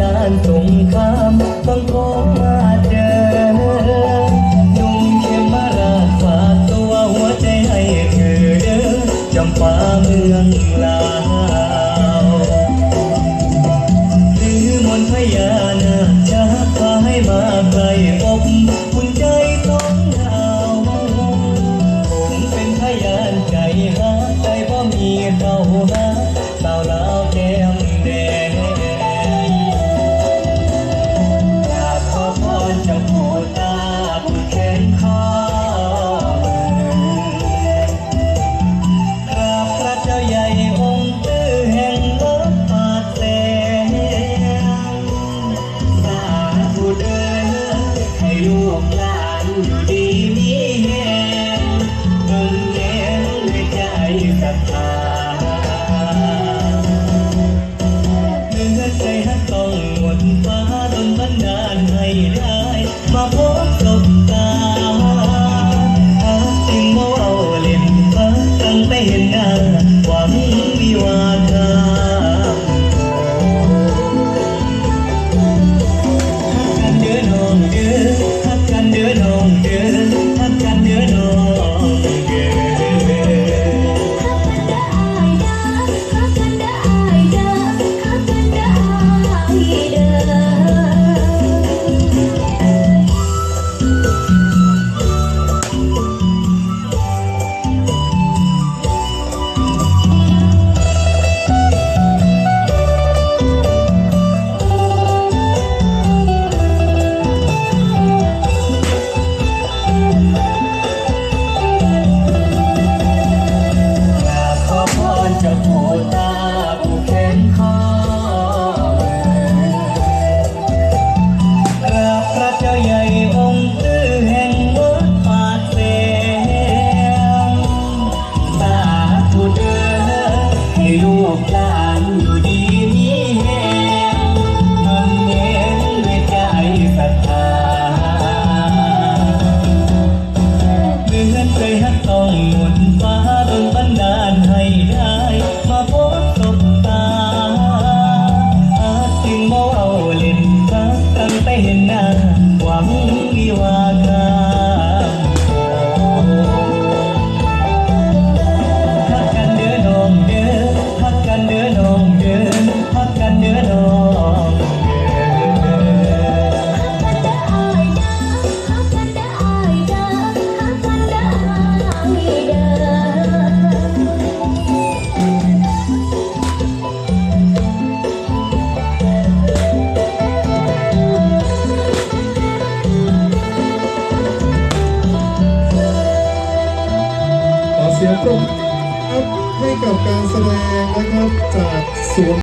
ต้องหนฟ้านบันดาลสงครามต้องขอมาเจอหนุ่มเขมราชฝากตัวหัวใจให้เธอเด้อจำปาเมืองลาวหรือมนต์พญานาคจะพาให้มาใกล้ ลูกหลานอยู่ดีมีแรงเบิ่งแย้งด้วยใจศรัทธา กหลานอยู่ดีมีแรงมันเน้นด้วยใจศรัทธาเดือนเคยฮักต้องหมุนฟ้าโดนบันดาลให้ได้ มาพบสบตา อาจจึงเอาเล่นซักตั้งแต่เห็นหน้าหวังวิวา สียงปรบมือครับให้กับการแสดงนะครับจากสวน